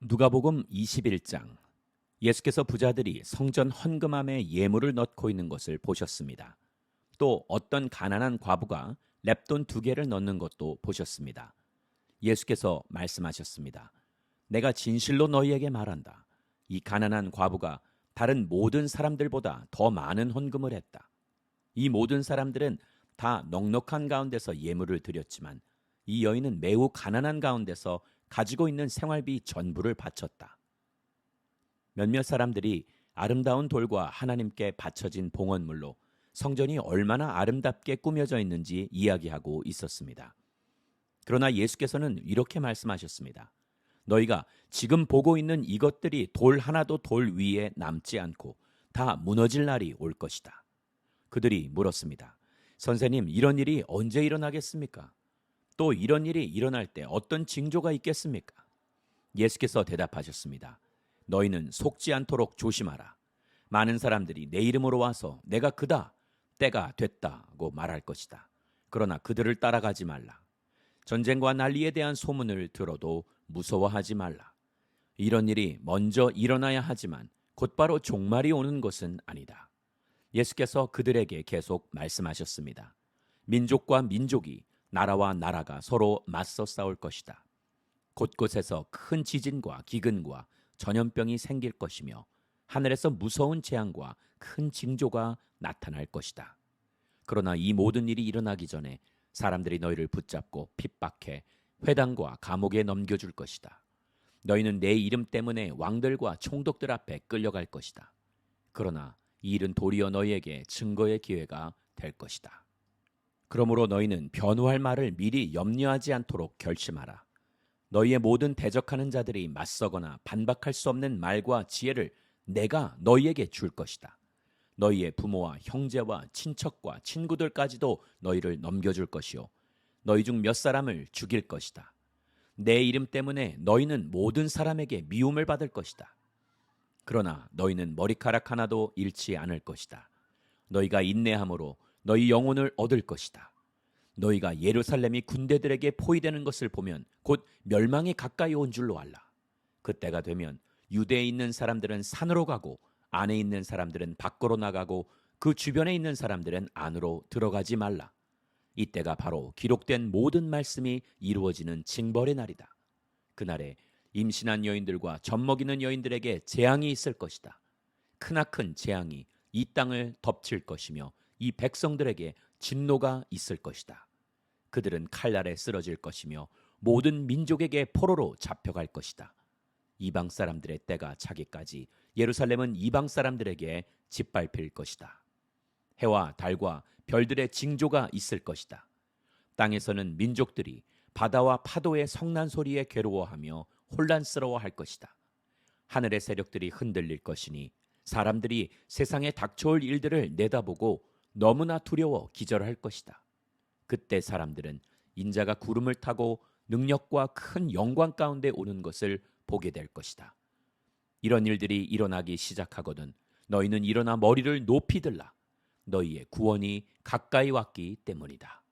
누가복음 21장 예수께서 부자들이 성전 헌금함에 예물을 넣고 있는 것을 보셨습니다. 또 어떤 가난한 과부가 랩돈 두 개를 넣는 것도 보셨습니다. 예수께서 말씀하셨습니다. 내가 진실로 너희에게 말한다. 이 가난한 과부가 다른 모든 사람들보다 더 많은 헌금을 했다. 이 모든 사람들은 다 넉넉한 가운데서 예물을 드렸지만 이 여인은 매우 가난한 가운데서 가지고 있는 생활비 전부를 바쳤다. 몇몇 사람들이 아름다운 돌과 하나님께 바쳐진 봉헌물로 성전이 얼마나 아름답게 꾸며져 있는지 이야기하고 있었습니다. 그러나 예수께서는 이렇게 말씀하셨습니다. 너희가 지금 보고 있는 이것들이 돌 하나도 돌 위에 남지 않고 다 무너질 날이 올 것이다. 그들이 물었습니다. 선생님, 이런 일이 언제 일어나겠습니까? 또 이런 일이 일어날 때 어떤 징조가 있겠습니까? 예수께서 대답하셨습니다. 너희는 속지 않도록 조심하라. 많은 사람들이 내 이름으로 와서 내가 그다, 때가 됐다고 말할 것이다. 그러나 그들을 따라가지 말라. 전쟁과 난리에 대한 소문을 들어도 무서워하지 말라. 이런 일이 먼저 일어나야 하지만 곧바로 종말이 오는 것은 아니다. 예수께서 그들에게 계속 말씀하셨습니다. 민족과 민족이 나라와 나라가 서로 맞서 싸울 것이다. 곳곳에서 큰 지진과 기근과 전염병이 생길 것이며 하늘에서 무서운 재앙과 큰 징조가 나타날 것이다. 그러나 이 모든 일이 일어나기 전에 사람들이 너희를 붙잡고 핍박해 회당과 감옥에 넘겨줄 것이다. 너희는 내 이름 때문에 왕들과 총독들 앞에 끌려갈 것이다. 그러나 이 일은 도리어 너희에게 증거의 기회가 될 것이다. 그러므로 너희는 변호할 말을 미리 염려하지 않도록 결심하라. 너희의 모든 대적하는 자들이 맞서거나 반박할 수 없는 말과 지혜를 내가 너희에게 줄 것이다. 너희의 부모와 형제와 친척과 친구들까지도 너희를 넘겨줄 것이요. 너희 중 몇 사람을 죽일 것이다. 내 이름 때문에 너희는 모든 사람에게 미움을 받을 것이다. 그러나 너희는 머리카락 하나도 잃지 않을 것이다. 너희가 인내함으로 너희 영혼을 얻을 것이다. 너희가 예루살렘이 군대들에게 포위되는 것을 보면 곧 멸망이 가까이 온 줄로 알라. 그때가 되면 유대에 있는 사람들은 산으로 가고 안에 있는 사람들은 밖으로 나가고 그 주변에 있는 사람들은 안으로 들어가지 말라. 이때가 바로 기록된 모든 말씀이 이루어지는 징벌의 날이다. 그날에 임신한 여인들과 젖먹이는 여인들에게 재앙이 있을 것이다. 크나큰 재앙이 이 땅을 덮칠 것이며 이 백성들에게 진노가 있을 것이다. 그들은 칼날에 쓰러질 것이며 모든 민족에게 포로로 잡혀갈 것이다. 이방 사람들의 때가 차기까지 예루살렘은 이방 사람들에게 짓밟힐 것이다. 해와 달과 별들의 징조가 있을 것이다. 땅에서는 민족들이 바다와 파도의 성난 소리에 괴로워하며 혼란스러워할 것이다. 하늘의 세력들이 흔들릴 것이니 사람들이 세상에 닥쳐올 일들을 내다보고 너무나 두려워 기절할 것이다. 그때 사람들은 인자가 구름을 타고 능력과 큰 영광 가운데 오는 것을 보게 될 것이다. 이런 일들이 일어나기 시작하거든 너희는 일어나 머리를 높이 들라. 너희의 구원이 가까이 왔기 때문이다.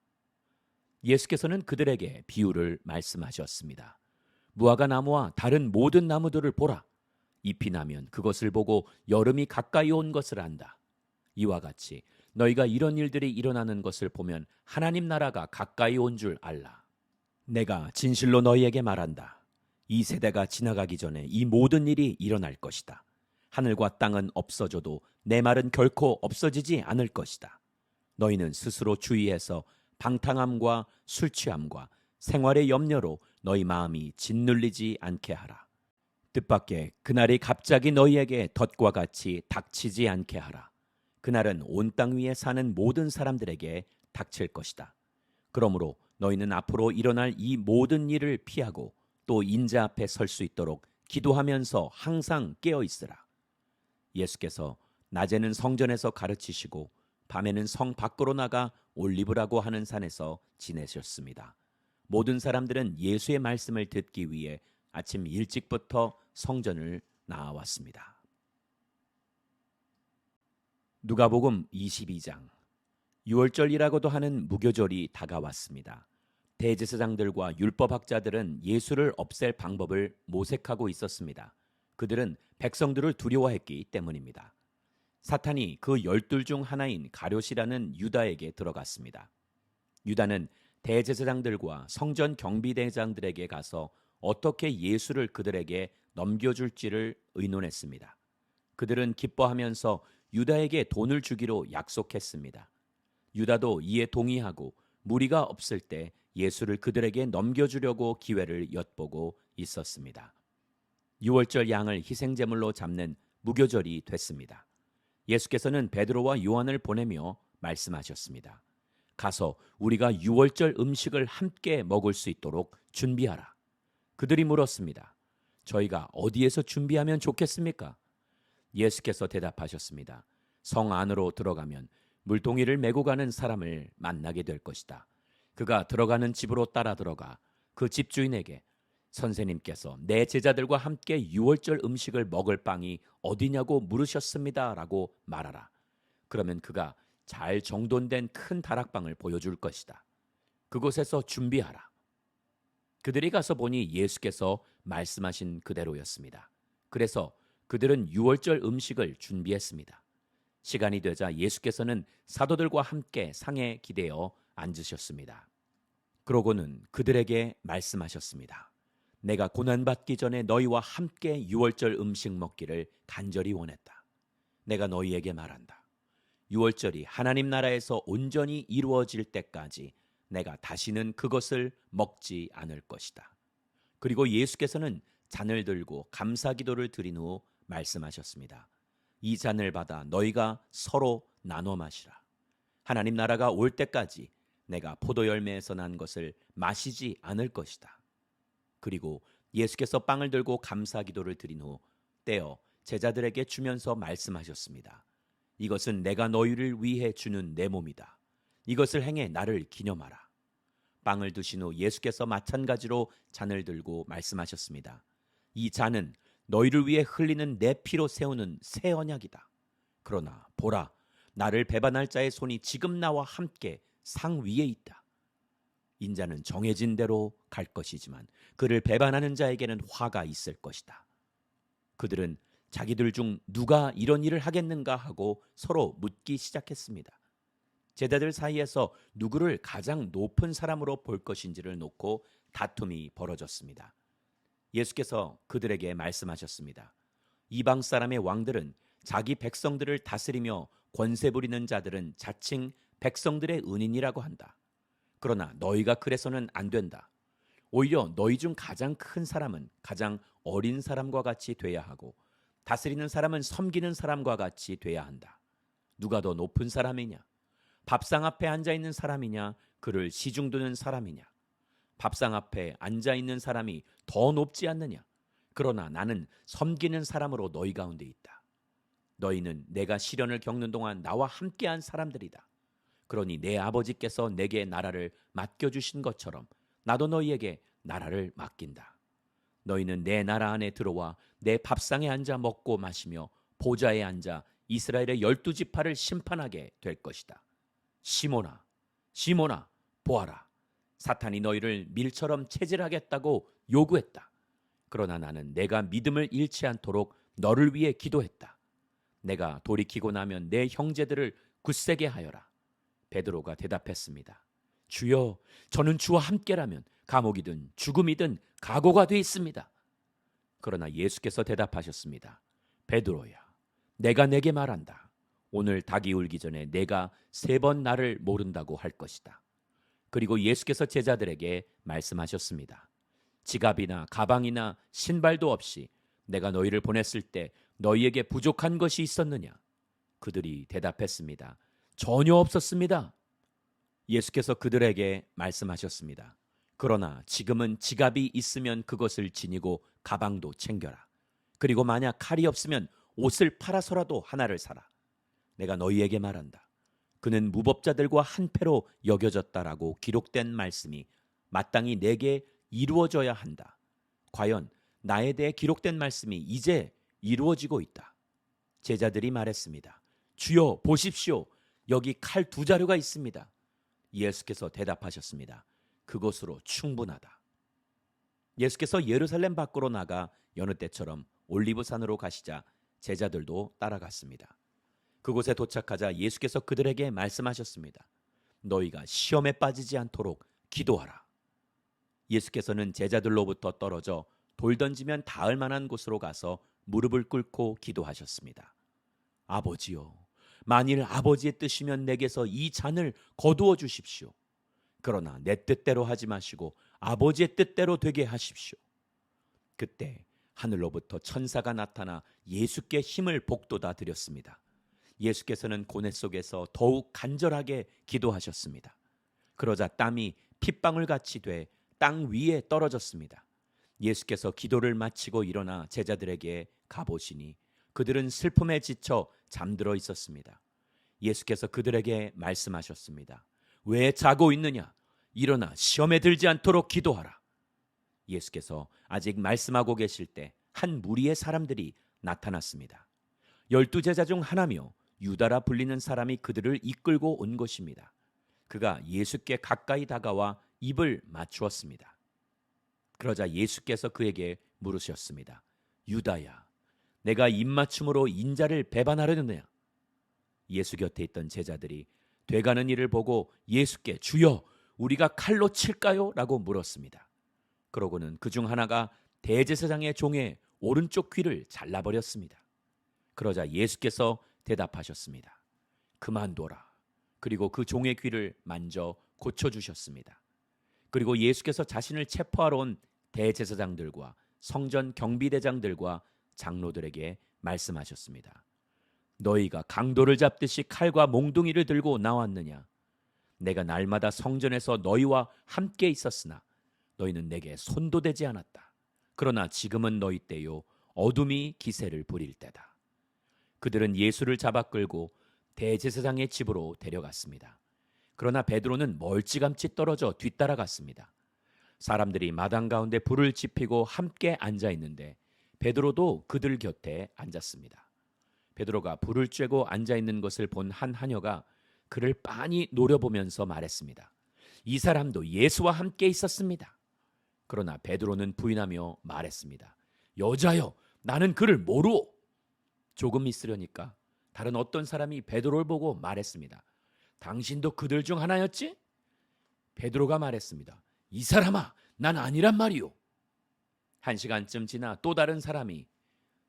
예수께서는 그들에게 비유를 말씀하셨습니다. 무화과 나무와 다른 모든 나무들을 보라. 잎이 나면 그것을 보고 여름이 가까이 온 것을 안다. 이와 같이 너희가 이런 일들이 일어나는 것을 보면 하나님 나라가 가까이 온 줄 알라. 내가 진실로 너희에게 말한다. 이 세대가 지나가기 전에 이 모든 일이 일어날 것이다. 하늘과 땅은 없어져도 내 말은 결코 없어지지 않을 것이다. 너희는 스스로 주의해서 방탕함과 술 취함과 생활의 염려로 너희 마음이 짓눌리지 않게 하라. 뜻밖의 그날이 갑자기 너희에게 덫과 같이 닥치지 않게 하라. 그날은 온 땅 위에 사는 모든 사람들에게 닥칠 것이다. 그러므로 너희는 앞으로 일어날 이 모든 일을 피하고 또 인자 앞에 설 수 있도록 기도하면서 항상 깨어 있으라. 예수께서 낮에는 성전에서 가르치시고 밤에는 성 밖으로 나가 올리브라고 하는 산에서 지내셨습니다. 모든 사람들은 예수의 말씀을 듣기 위해 아침 일찍부터 성전을 나와왔습니다. 누가복음 22장 6월절이라고도 하는 무교절이 다가왔습니다. 대제사장들과 율법학자들은 예수를 없앨 방법을 모색하고 있었습니다. 그들은 백성들을 두려워했기 때문입니다. 사탄이 그 열둘 중 하나인 가룟이라는 유다에게 들어갔습니다. 유다는 대제사장들과 성전 경비대장들에게 가서 어떻게 예수를 그들에게 넘겨줄지를 의논했습니다. 그들은 기뻐하면서 유다에게 돈을 주기로 약속했습니다. 유다도 이에 동의하고 무리가 없을 때 예수를 그들에게 넘겨주려고 기회를 엿보고 있었습니다. 유월절 양을 희생제물로 잡는 무교절이 됐습니다. 예수께서는 베드로와 요한을 보내며 말씀하셨습니다. 가서 우리가 유월절 음식을 함께 먹을 수 있도록 준비하라. 그들이 물었습니다. 저희가 어디에서 준비하면 좋겠습니까? 예수께서 대답하셨습니다. 성 안으로 들어가면 물동이를 메고 가는 사람을 만나게 될 것이다. 그가 들어가는 집으로 따라 들어가 그 집주인에게 선생님께서 내 제자들과 함께 유월절 음식을 먹을 빵이 어디냐고 물으셨습니다라고 말하라. 그러면 그가 잘 정돈된 큰 다락방을 보여줄 것이다. 그곳에서 준비하라. 그들이 가서 보니 예수께서 말씀하신 그대로였습니다. 그래서 그들은 유월절 음식을 준비했습니다. 시간이 되자 예수께서는 사도들과 함께 상에 기대어 앉으셨습니다. 그러고는 그들에게 말씀하셨습니다. 내가 고난받기 전에 너희와 함께 유월절 음식 먹기를 간절히 원했다. 내가 너희에게 말한다. 유월절이 하나님 나라에서 온전히 이루어질 때까지 내가 다시는 그것을 먹지 않을 것이다. 그리고 예수께서는 잔을 들고 감사 기도를 드린 후 말씀하셨습니다. 이 잔을 받아 너희가 서로 나눠 마시라. 하나님 나라가 올 때까지 내가 포도 열매에서 난 것을 마시지 않을 것이다. 그리고 예수께서 빵을 들고 감사 기도를 드린 후 떼어 제자들에게 주면서 말씀하셨습니다. 이것은 내가 너희를 위해 주는 내 몸이다. 이것을 행해 나를 기념하라. 빵을 드신 후 예수께서 마찬가지로 잔을 들고 말씀하셨습니다. 이 잔은 너희를 위해 흘리는 내 피로 세우는 새 언약이다. 그러나 보라, 나를 배반할 자의 손이 지금 나와 함께 상 위에 있다. 인자는 정해진 대로 갈 것이지만 그를 배반하는 자에게는 화가 있을 것이다. 그들은 자기들 중 누가 이런 일을 하겠는가 하고 서로 묻기 시작했습니다. 제자들 사이에서 누구를 가장 높은 사람으로 볼 것인지를 놓고 다툼이 벌어졌습니다. 예수께서 그들에게 말씀하셨습니다. 이방 사람의 왕들은 자기 백성들을 다스리며 권세 부리는 자들은 자칭 백성들의 은인이라고 한다. 그러나 너희가 그래서는 안 된다. 오히려 너희 중 가장 큰 사람은 가장 어린 사람과 같이 돼야 하고 다스리는 사람은 섬기는 사람과 같이 돼야 한다. 누가 더 높은 사람이냐? 밥상 앞에 앉아 있는 사람이냐? 그를 시중 두는 사람이냐? 밥상 앞에 앉아 있는 사람이 더 높지 않느냐? 그러나 나는 섬기는 사람으로 너희 가운데 있다. 너희는 내가 시련을 겪는 동안 나와 함께한 사람들이다. 그러니 내 아버지께서 내게 나라를 맡겨 주신 것처럼 나도 너희에게 나라를 맡긴다. 너희는 내 나라 안에 들어와 내 밥상에 앉아 먹고 마시며 보좌에 앉아 이스라엘의 열두 지파를 심판하게 될 것이다. 시모나, 시모나, 보아라. 사탄이 너희를 밀처럼 체질하겠다고 요구했다. 그러나 나는 내가 믿음을 잃지 않도록 너를 위해 기도했다. 내가 돌이키고 나면 내 형제들을 굳세게 하여라. 베드로가 대답했습니다. 주여, 저는 주와 함께라면 감옥이든 죽음이든 각오가 돼 있습니다. 그러나 예수께서 대답하셨습니다. 베드로야, 내가 내게 말한다. 오늘 닭이 울기 전에 내가 세 번 나를 모른다고 할 것이다. 그리고 예수께서 제자들에게 말씀하셨습니다. 지갑이나 가방이나 신발도 없이 내가 너희를 보냈을 때 너희에게 부족한 것이 있었느냐? 그들이 대답했습니다. 전혀 없었습니다. 예수께서 그들에게 말씀하셨습니다. 그러나 지금은 지갑이 있으면 그것을 지니고 가방도 챙겨라. 그리고 만약 칼이 없으면 옷을 팔아서라도 하나를 사라. 내가 너희에게 말한다. 그는 무법자들과 한패로 여겨졌다라고 기록된 말씀이 마땅히 내게 이루어져야 한다. 과연 나에 대해 기록된 말씀이 이제 이루어지고 있다. 제자들이 말했습니다. 주여 보십시오. 여기 칼 두 자루가 있습니다. 예수께서 대답하셨습니다. 그것으로 충분하다. 예수께서 예루살렘 밖으로 나가 여느 때처럼 올리브산으로 가시자 제자들도 따라갔습니다. 그곳에 도착하자 예수께서 그들에게 말씀하셨습니다. 너희가 시험에 빠지지 않도록 기도하라. 예수께서는 제자들로부터 떨어져 돌 던지면 닿을 만한 곳으로 가서 무릎을 꿇고 기도하셨습니다. 아버지요, 만일 아버지의 뜻이면 내게서 이 잔을 거두어 주십시오. 그러나 내 뜻대로 하지 마시고 아버지의 뜻대로 되게 하십시오. 그때 하늘로부터 천사가 나타나 예수께 힘을 복돋아 드렸습니다. 예수께서는 고뇌 속에서 더욱 간절하게 기도하셨습니다. 그러자 땀이 핏방울 같이 돼 땅 위에 떨어졌습니다. 예수께서 기도를 마치고 일어나 제자들에게 가보시니 그들은 슬픔에 지쳐 잠들어 있었습니다. 예수께서 그들에게 말씀하셨습니다. 왜 자고 있느냐? 일어나 시험에 들지 않도록 기도하라. 예수께서 아직 말씀하고 계실 때 한 무리의 사람들이 나타났습니다. 열두 제자 중 하나며 유다라 불리는 사람이 그들을 이끌고 온 것입니다. 그가 예수께 가까이 다가와 입을 맞추었습니다. 그러자 예수께서 그에게 물으셨습니다. 유다야, 내가 입맞춤으로 인자를 배반하려느냐? 예수 곁에 있던 제자들이 돼가는 일을 보고 예수께 주여 우리가 칼로 칠까요? 라고 물었습니다. 그러고는 그 중 하나가 대제사장의 종의 오른쪽 귀를 잘라버렸습니다. 그러자 예수께서 대답하셨습니다. 그만둬라. 그리고 그 종의 귀를 만져 고쳐주셨습니다. 그리고 예수께서 자신을 체포하러 온 대제사장들과 성전 경비대장들과 장로들에게 말씀하셨습니다. 너희가 강도를 잡듯이 칼과 몽둥이를 들고 나왔느냐? 내가 날마다 성전에서 너희와 함께 있었으나 너희는 내게 손도 대지 않았다. 그러나 지금은 너희 때요 어둠이 기세를 부릴 때다. 그들은 예수를 잡아 끌고 대제사장의 집으로 데려갔습니다. 그러나 베드로는 멀찌감치 떨어져 뒤따라갔습니다. 사람들이 마당 가운데 불을 지피고 함께 앉아 있는데 베드로도 그들 곁에 앉았습니다. 베드로가 불을 쬐고 앉아 있는 것을 본 한 하녀가 그를 빤히 노려보면서 말했습니다. 이 사람도 예수와 함께 있었습니다. 그러나 베드로는 부인하며 말했습니다. 여자여, 나는 그를 모르오. 조금 있으려니까 다른 어떤 사람이 베드로를 보고 말했습니다. 당신도 그들 중 하나였지? 베드로가 말했습니다. 이 사람아, 난 아니란 말이오. 한 시간쯤 지나 또 다른 사람이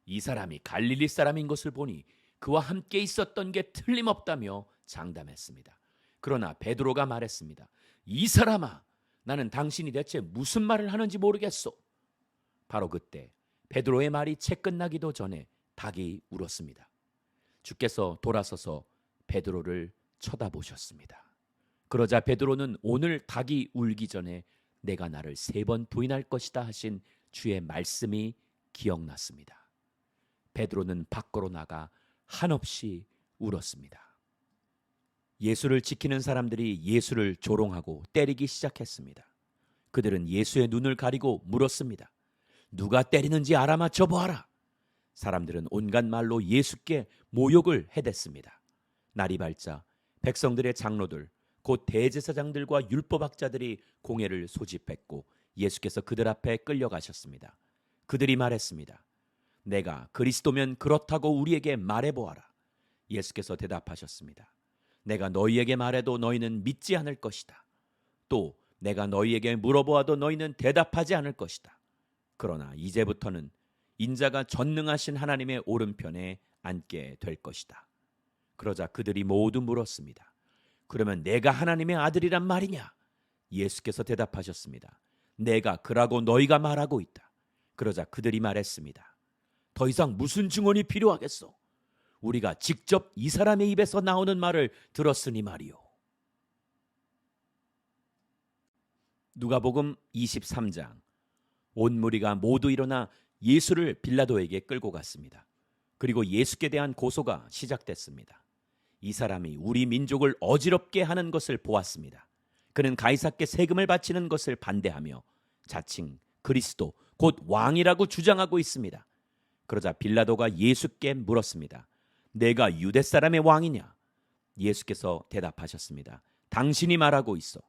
이 사람이 갈릴리 사람인 것을 보니 그와 함께 있었던 게 틀림없다며 장담했습니다. 그러나 베드로가 말했습니다. 이 사람아, 나는 당신이 대체 무슨 말을 하는지 모르겠소. 바로 그때 베드로의 말이 채 끝나기도 전에 닭이 울었습니다. 주께서 돌아서서 베드로를 쳐다보셨습니다. 그러자 베드로는 오늘 닭이 울기 전에 내가 나를 세 번 부인할 것이다 하신 주의 말씀이 기억났습니다. 베드로는 밖으로 나가 한없이 울었습니다. 예수를 지키는 사람들이 예수를 조롱하고 때리기 시작했습니다. 그들은 예수의 눈을 가리고 물었습니다. 누가 때리는지 알아맞혀 보아라. 사람들은 온갖 말로 예수께 모욕을 해댔습니다. 날이 밝자 백성들의 장로들 곧 대제사장들과 율법학자들이 공회를 소집했고 예수께서 그들 앞에 끌려가셨습니다. 그들이 말했습니다. 내가 그리스도면 그렇다고 우리에게 말해 보아라. 예수께서 대답하셨습니다. 내가 너희에게 말해도 너희는 믿지 않을 것이다. 또 내가 너희에게 물어보아도 너희는 대답하지 않을 것이다. 그러나 이제부터는 인자가 전능하신 하나님의 오른편에 앉게 될 것이다. 그러자 그들이 모두 물었습니다. 그러면 내가 하나님의 아들이란 말이냐? 예수께서 대답하셨습니다. 내가 그라고 너희가 말하고 있다. 그러자 그들이 말했습니다. 더 이상 무슨 증언이 필요하겠소? 우리가 직접 이 사람의 입에서 나오는 말을 들었으니 말이요. 누가복음 23장 온 무리가 모두 일어나 예수를 빌라도에게 끌고 갔습니다. 그리고 예수께 대한 고소가 시작됐습니다. 이 사람이 우리 민족을 어지럽게 하는 것을 보았습니다. 그는 가이사께 세금을 바치는 것을 반대하며 자칭 그리스도 곧 왕이라고 주장하고 있습니다. 그러자 빌라도가 예수께 물었습니다. 내가 유대 사람의 왕이냐? 예수께서 대답하셨습니다. 당신이 말하고 있어.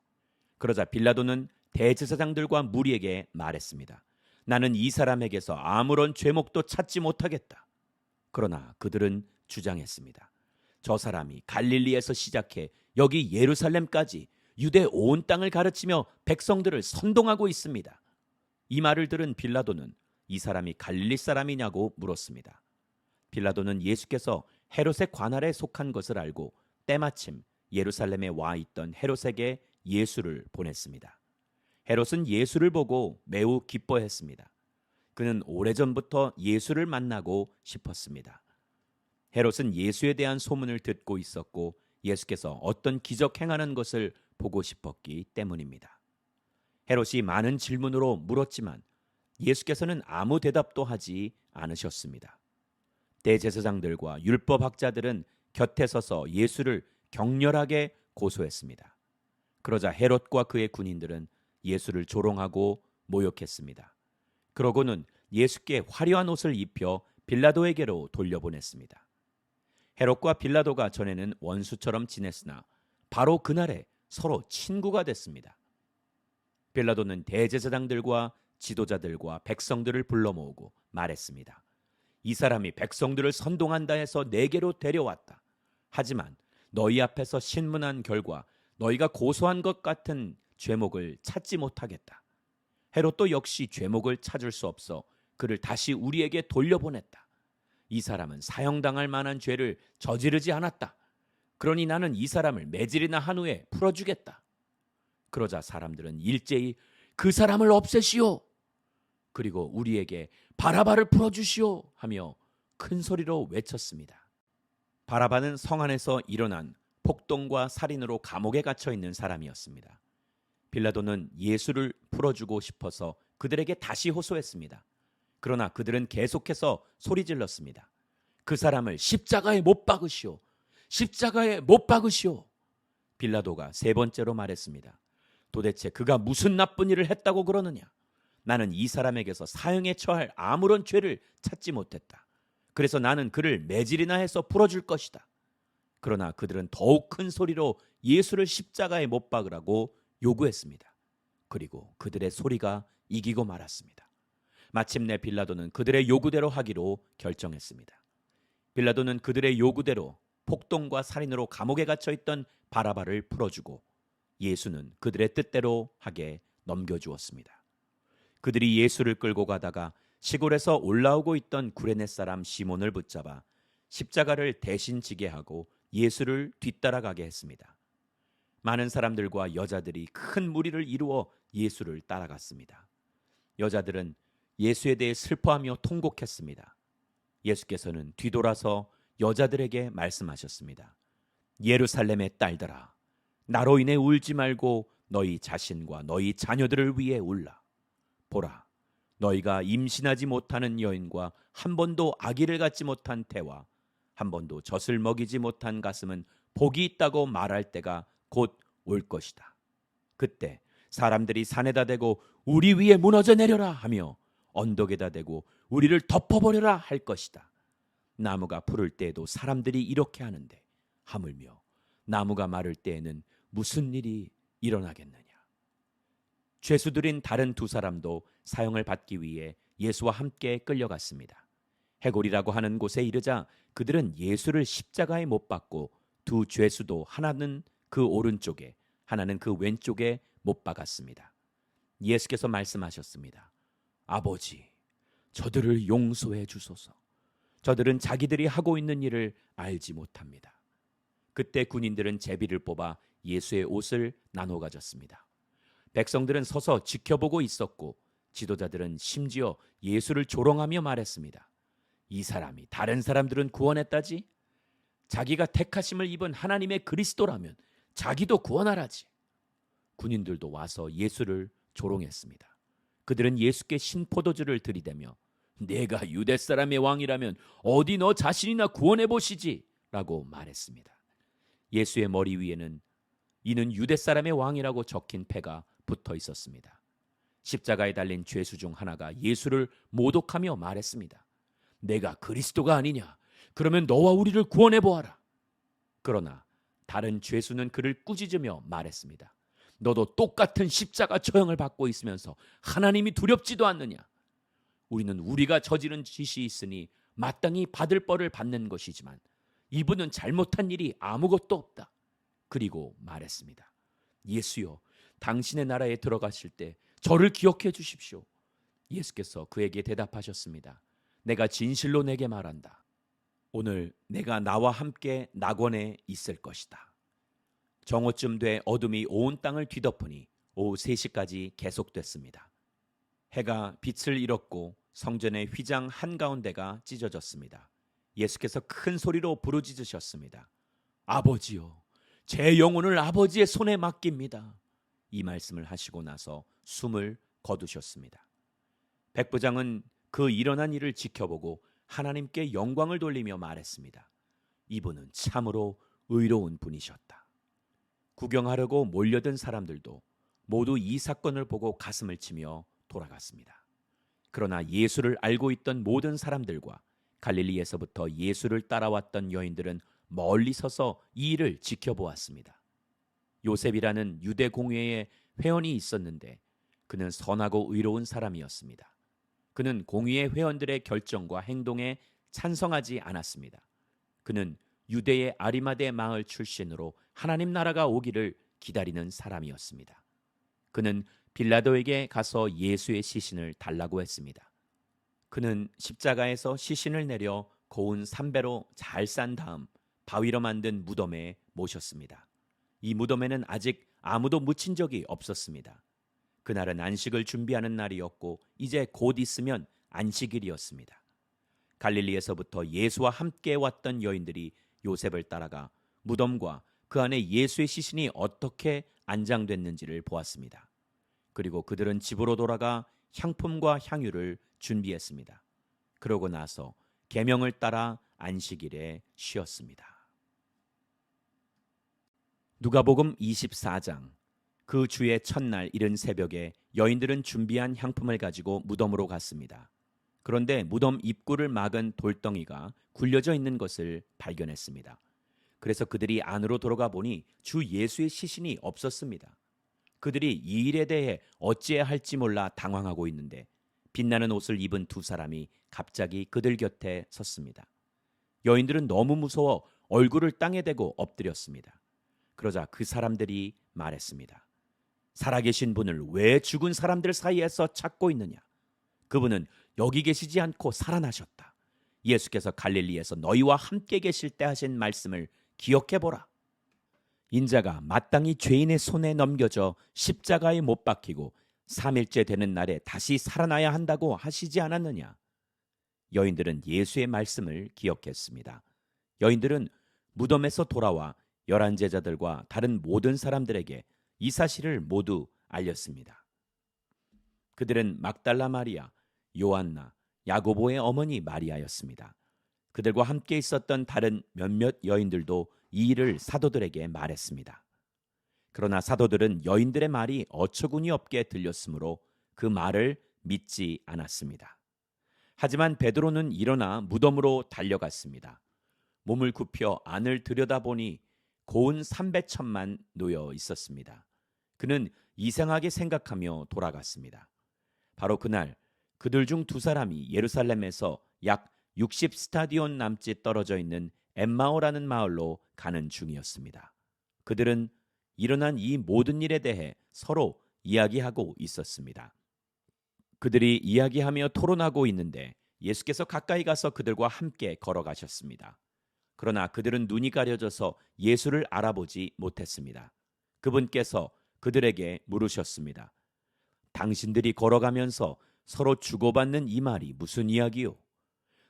그러자 빌라도는 대제사장들과 무리에게 말했습니다. 나는 이 사람에게서 아무런 죄목도 찾지 못하겠다. 그러나 그들은 주장했습니다. 저 사람이 갈릴리에서 시작해 여기 예루살렘까지 유대 온 땅을 가르치며 백성들을 선동하고 있습니다. 이 말을 들은 빌라도는 이 사람이 갈릴리 사람이냐고 물었습니다. 빌라도는 예수께서 헤롯의 관할에 속한 것을 알고 때마침 예루살렘에 와 있던 헤롯에게 예수를 보냈습니다. 헤롯은 예수를 보고 매우 기뻐했습니다. 그는 오래전부터 예수를 만나고 싶었습니다. 헤롯은 예수에 대한 소문을 듣고 있었고 예수께서 어떤 기적 행하는 것을 보고 싶었기 때문입니다. 헤롯이 많은 질문으로 물었지만 예수께서는 아무 대답도 하지 않으셨습니다. 대제사장들과 율법학자들은 곁에 서서 예수를 격렬하게 고소했습니다. 그러자 헤롯과 그의 군인들은 예수를 조롱하고 모욕했습니다. 그러고는 예수께 화려한 옷을 입혀 빌라도에게로 돌려보냈습니다. 헤롯과 빌라도가 전에는 원수처럼 지냈으나 바로 그날에 서로 친구가 됐습니다. 빌라도는 대제사장들과 지도자들과 백성들을 불러 모으고 말했습니다. 이 사람이 백성들을 선동한다 해서 내게로 데려왔다. 하지만 너희 앞에서 신문한 결과 너희가 고소한 것 같은 죄목을 찾지 못하겠다. 헤롯도 역시 죄목을 찾을 수 없어 그를 다시 우리에게 돌려보냈다. 이 사람은 사형당할 만한 죄를 저지르지 않았다. 그러니 나는 이 사람을 매질이나 한 후에 풀어주겠다. 그러자 사람들은 일제히 그 사람을 없애시오. 그리고 우리에게 바라바를 풀어주시오 하며 큰 소리로 외쳤습니다. 바라바는 성 안에서 일어난 폭동과 살인으로 감옥에 갇혀 있는 사람이었습니다. 빌라도는 예수를 풀어주고 싶어서 그들에게 다시 호소했습니다. 그러나 그들은 계속해서 소리 질렀습니다. 그 사람을 십자가에 못 박으시오. 십자가에 못 박으시오. 빌라도가 세 번째로 말했습니다. 도대체 그가 무슨 나쁜 일을 했다고 그러느냐? 나는 이 사람에게서 사형에 처할 아무런 죄를 찾지 못했다. 그래서 나는 그를 매질이나 해서 풀어줄 것이다. 그러나 그들은 더욱 큰 소리로 예수를 십자가에 못 박으라고 요구했습니다. 그리고 그들의 소리가 이기고 말았습니다. 마침내 빌라도는 그들의 요구대로 하기로 결정했습니다. 빌라도는 그들의 요구대로 폭동과 살인으로 감옥에 갇혀 있던 바라바를 풀어주고 예수는 그들의 뜻대로 하게 넘겨주었습니다. 그들이 예수를 끌고 가다가 시골에서 올라오고 있던 구레네 사람 시몬을 붙잡아 십자가를 대신 지게 하고 예수를 뒤따라가게 했습니다. 많은 사람들과 여자들이 큰 무리를 이루어 예수를 따라갔습니다. 여자들은 예수에 대해 슬퍼하며 통곡했습니다. 예수께서는 뒤돌아서 여자들에게 말씀하셨습니다. 예루살렘의 딸들아, 나로 인해 울지 말고 너희 자신과 너희 자녀들을 위해 울라. 보라, 너희가 임신하지 못하는 여인과 한 번도 아기를 갖지 못한 태와 한 번도 젖을 먹이지 못한 가슴은 복이 있다고 말할 때가 곧 올 것이다. 그때 사람들이 산에다 대고 우리 위에 무너져 내려라 하며 언덕에다 대고 우리를 덮어버려라 할 것이다. 나무가 푸를 때에도 사람들이 이렇게 하는데 하물며 나무가 마를 때에는 무슨 일이 일어나겠느냐. 죄수들인 다른 두 사람도 사형을 받기 위해 예수와 함께 끌려갔습니다. 해골이라고 하는 곳에 이르자 그들은 예수를 십자가에 못 박고 두 죄수도 하나는 그 오른쪽에 하나는 그 왼쪽에 못 박았습니다. 예수께서 말씀하셨습니다. 아버지, 저들을 용서해 주소서. 저들은 자기들이 하고 있는 일을 알지 못합니다. 그때 군인들은 제비를 뽑아 예수의 옷을 나눠 가졌습니다. 백성들은 서서 지켜보고 있었고 지도자들은 심지어 예수를 조롱하며 말했습니다. 이 사람이 다른 사람들은 구원했다지? 자기가 택하심을 입은 하나님의 그리스도라면 자기도 구원하라지. 군인들도 와서 예수를 조롱했습니다. 그들은 예수께 신포도주를 들이대며 내가 유대 사람의 왕이라면 어디 너 자신이나 구원해 보시지 라고 말했습니다. 예수의 머리 위에는 이는 유대 사람의 왕이라고 적힌 패가 붙어 있었습니다. 십자가에 달린 죄수 중 하나가 예수를 모독하며 말했습니다. 내가 그리스도가 아니냐? 그러면 너와 우리를 구원해 보아라. 그러나 다른 죄수는 그를 꾸짖으며 말했습니다. 너도 똑같은 십자가 처형을 받고 있으면서 하나님이 두렵지도 않느냐? 우리는 우리가 저지른 짓이 있으니 마땅히 받을 벌을 받는 것이지만 이분은 잘못한 일이 아무것도 없다. 그리고 말했습니다. 예수여, 당신의 나라에 들어가실 때 저를 기억해 주십시오. 예수께서 그에게 대답하셨습니다. 내가 진실로 내게 말한다. 오늘 내가 나와 함께 낙원에 있을 것이다. 정오쯤 돼 어둠이 온 땅을 뒤덮으니 오후 3시까지 계속됐습니다. 해가 빛을 잃었고 성전의 휘장 한가운데가 찢어졌습니다. 예수께서 큰 소리로 부르짖으셨습니다. 아버지요, 제 영혼을 아버지의 손에 맡깁니다. 이 말씀을 하시고 나서 숨을 거두셨습니다. 백부장은 그 일어난 일을 지켜보고 하나님께 영광을 돌리며 말했습니다. 이분은 참으로 의로운 분이셨다. 구경하려고 몰려든 사람들도 모두 이 사건을 보고 가슴을 치며 돌아갔습니다. 그러나 예수를 알고 있던 모든 사람들과 갈릴리에서부터 예수를 따라왔던 여인들은 멀리 서서 이 일을 지켜보았습니다. 요셉이라는 유대 공회에 회원이 있었는데 그는 선하고 의로운 사람이었습니다. 그는 공의회 회원들의 결정과 행동에 찬성하지 않았습니다. 그는 유대의 아리마대 마을 출신으로 하나님 나라가 오기를 기다리는 사람이었습니다. 그는 빌라도에게 가서 예수의 시신을 달라고 했습니다. 그는 십자가에서 시신을 내려 고운 삼배로 잘 싼 다음 바위로 만든 무덤에 모셨습니다. 이 무덤에는 아직 아무도 묻힌 적이 없었습니다. 그날은 안식을 준비하는 날이었고 이제 곧 있으면 안식일이었습니다. 갈릴리에서부터 예수와 함께 왔던 여인들이 요셉을 따라가 무덤과 그 안에 예수의 시신이 어떻게 안장됐는지를 보았습니다. 그리고 그들은 집으로 돌아가 향품과 향유를 준비했습니다. 그러고 나서 계명을 따라 안식일에 쉬었습니다. 누가복음 24장 그 주의 첫날 이른 새벽에 여인들은 준비한 향품을 가지고 무덤으로 갔습니다. 그런데 무덤 입구를 막은 돌덩이가 굴려져 있는 것을 발견했습니다. 그래서 그들이 안으로 들어가 보니 주 예수의 시신이 없었습니다. 그들이 이 일에 대해 어찌해야 할지 몰라 당황하고 있는데 빛나는 옷을 입은 두 사람이 갑자기 그들 곁에 섰습니다. 여인들은 너무 무서워 얼굴을 땅에 대고 엎드렸습니다. 그러자 그 사람들이 말했습니다. 살아계신 분을 왜 죽은 사람들 사이에서 찾고 있느냐? 그분은 여기 계시지 않고 살아나셨다. 예수께서 갈릴리에서 너희와 함께 계실 때 하신 말씀을 기억해 보라. 인자가 마땅히 죄인의 손에 넘겨져 십자가에 못 박히고 3일째 되는 날에 다시 살아나야 한다고 하시지 않았느냐? 여인들은 예수의 말씀을 기억했습니다. 여인들은 무덤에서 돌아와 열한 제자들과 다른 모든 사람들에게 이 사실을 모두 알렸습니다. 그들은 막달라 마리아, 요한나, 야고보의 어머니 마리아였습니다. 그들과 함께 있었던 다른 몇몇 여인들도 이 일을 사도들에게 말했습니다. 그러나 사도들은 여인들의 말이 어처구니 없게 들렸으므로 그 말을 믿지 않았습니다. 하지만 베드로는 일어나 무덤으로 달려갔습니다. 몸을 굽혀 안을 들여다보니 고운 삼배천만 놓여 있었습니다. 그는 이상하게 생각하며 돌아갔습니다. 바로 그날 그들 중 두 사람이 예루살렘에서 약 60스타디온 남짓 떨어져 있는 엠마오라는 마을로 가는 중이었습니다. 그들은 일어난 이 모든 일에 대해 서로 이야기하고 있었습니다. 그들이 이야기하며 토론하고 있는데 예수께서 가까이 가서 그들과 함께 걸어가셨습니다. 그러나 그들은 눈이 가려져서 예수를 알아보지 못했습니다. 그분께서 그들에게 물으셨습니다. 당신들이 걸어가면서 서로 주고받는 이 말이 무슨 이야기요?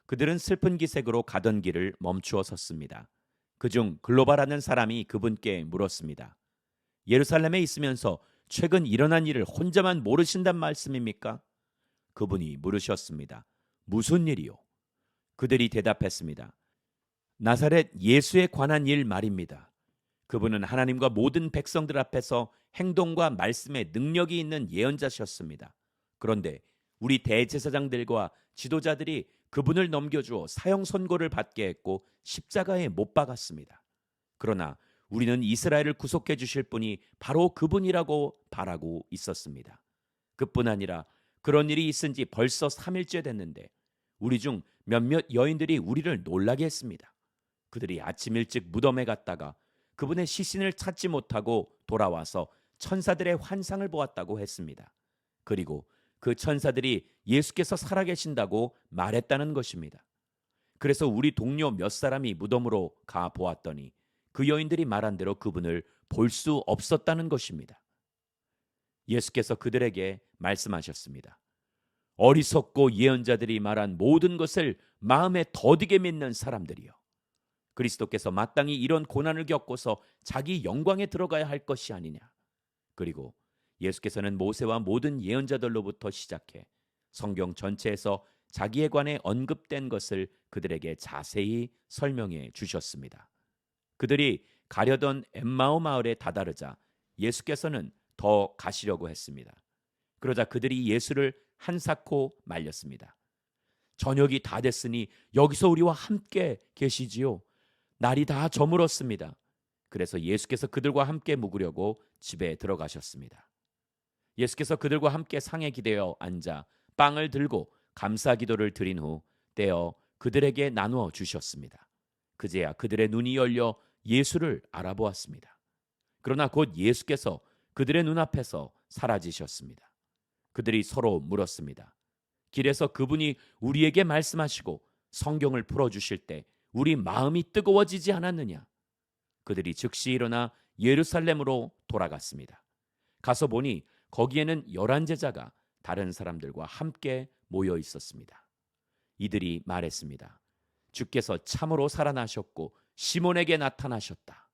그들은 슬픈 기색으로 가던 길을 멈추어 섰습니다. 그중 글로바라는 사람이 그분께 물었습니다. 예루살렘에 있으면서 최근 일어난 일을 혼자만 모르신단 말씀입니까? 그분이 물으셨습니다. 무슨 일이요? 그들이 대답했습니다. 나사렛 예수에 관한 일 말입니다. 그분은 하나님과 모든 백성들 앞에서 행동과 말씀에 능력이 있는 예언자셨습니다. 그런데 우리 대제사장들과 지도자들이 그분을 넘겨주어 사형 선고를 받게 했고 십자가에 못 박았습니다. 그러나 우리는 이스라엘을 구속해 주실 분이 바로 그분이라고 바라고 있었습니다. 그뿐 아니라 그런 일이 있은 지 벌써 3일째 됐는데 우리 중 몇몇 여인들이 우리를 놀라게 했습니다. 그들이 아침 일찍 무덤에 갔다가 그분의 시신을 찾지 못하고 돌아와서 천사들의 환상을 보았다고 했습니다. 그리고 그 천사들이 예수께서 살아계신다고 말했다는 것입니다. 그래서 우리 동료 몇 사람이 무덤으로 가 보았더니 그 여인들이 말한 대로 그분을 볼 수 없었다는 것입니다. 예수께서 그들에게 말씀하셨습니다. 어리석고 예언자들이 말한 모든 것을 마음에 더디게 믿는 사람들이요. 그리스도께서 마땅히 이런 고난을 겪고서 자기 영광에 들어가야 할 것이 아니냐. 그리고 예수께서는 모세와 모든 예언자들로부터 시작해 성경 전체에서 자기에 관해 언급된 것을 그들에게 자세히 설명해 주셨습니다. 그들이 가려던 엠마오 마을에 다다르자 예수께서는 더 가시려고 했습니다. 그러자 그들이 예수를 한사코 말렸습니다. 저녁이 다 됐으니 여기서 우리와 함께 계시지요. 날이 다 저물었습니다. 그래서 예수께서 그들과 함께 묵으려고 집에 들어가셨습니다. 예수께서 그들과 함께 상에 기대어 앉아 빵을 들고 감사 기도를 드린 후 떼어 그들에게 나누어 주셨습니다. 그제야 그들의 눈이 열려 예수를 알아보았습니다. 그러나 곧 예수께서 그들의 눈앞에서 사라지셨습니다. 그들이 서로 물었습니다. 길에서 그분이 우리에게 말씀하시고 성경을 풀어 주실 때 우리 마음이 뜨거워지지 않았느냐? 그들이 즉시 일어나 예루살렘으로 돌아갔습니다. 가서 보니 거기에는 열한 제자가 다른 사람들과 함께 모여 있었습니다. 이들이 말했습니다. 주께서 참으로 살아나셨고 시몬에게 나타나셨다.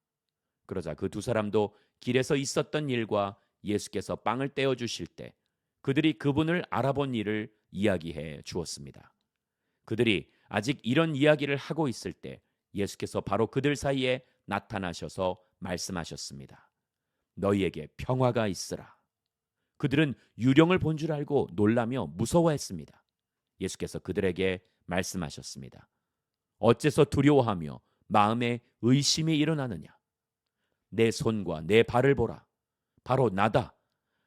그러자 그 두 사람도 길에서 있었던 일과 예수께서 빵을 떼어 주실 때 그들이 그분을 알아본 일을 이야기해 주었습니다. 그들이 아직 이런 이야기를 하고 있을 때 예수께서 바로 그들 사이에 나타나셔서 말씀하셨습니다. 너희에게 평화가 있으라. 그들은 유령을 본 줄 알고 놀라며 무서워했습니다. 예수께서 그들에게 말씀하셨습니다. 어째서 두려워하며 마음에 의심이 일어나느냐? 내 손과 내 발을 보라. 바로 나다.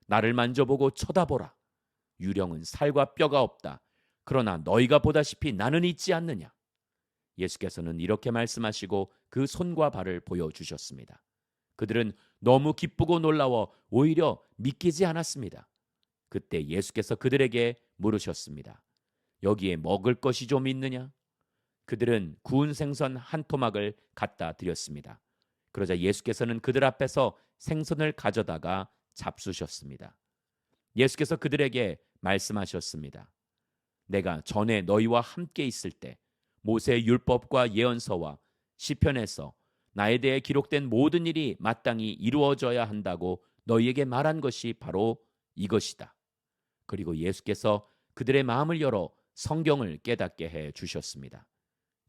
나를 만져보고 쳐다보라. 유령은 살과 뼈가 없다. 그러나 너희가 보다시피 나는 있지 않느냐? 예수께서는 이렇게 말씀하시고 그 손과 발을 보여주셨습니다. 그들은 너무 기쁘고 놀라워 오히려 믿기지 않았습니다. 그때 예수께서 그들에게 물으셨습니다. 여기에 먹을 것이 좀 있느냐? 그들은 구운 생선 한 토막을 갖다 드렸습니다. 그러자 예수께서는 그들 앞에서 생선을 가져다가 잡수셨습니다. 예수께서 그들에게 말씀하셨습니다. 내가 전에 너희와 함께 있을 때 모세의 율법과 예언서와 시편에서 나에 대해 기록된 모든 일이 마땅히 이루어져야 한다고 너희에게 말한 것이 바로 이것이다. 그리고 예수께서 그들의 마음을 열어 성경을 깨닫게 해 주셨습니다.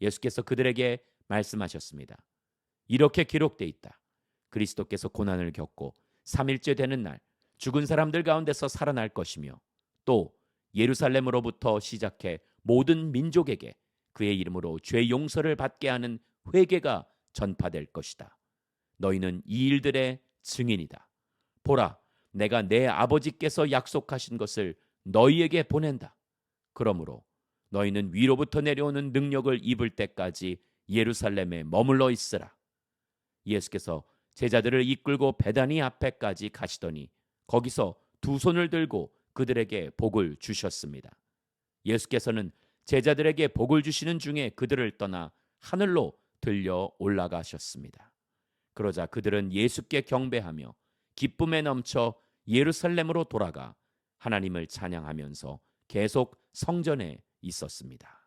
예수께서 그들에게 말씀하셨습니다. 이렇게 기록돼 있다. 그리스도께서 고난을 겪고 3일째 되는 날 죽은 사람들 가운데서 살아날 것이며 또 예루살렘으로부터 시작해 모든 민족에게 그의 이름으로 죄 용서를 받게 하는 회개가 전파될 것이다. 너희는 이 일들의 증인이다. 보라, 내가 내 아버지께서 약속하신 것을 너희에게 보낸다. 그러므로 너희는 위로부터 내려오는 능력을 입을 때까지 예루살렘에 머물러 있으라. 예수께서 제자들을 이끌고 베다니 앞에까지 가시더니 거기서 두 손을 들고 그들에게 복을 주셨습니다. 예수께서는 제자들에게 복을 주시는 중에 그들을 떠나 하늘로 들려 올라가셨습니다. 그러자 그들은 예수께 경배하며 기쁨에 넘쳐 예루살렘으로 돌아가 하나님을 찬양하면서 계속 성전에 있었습니다.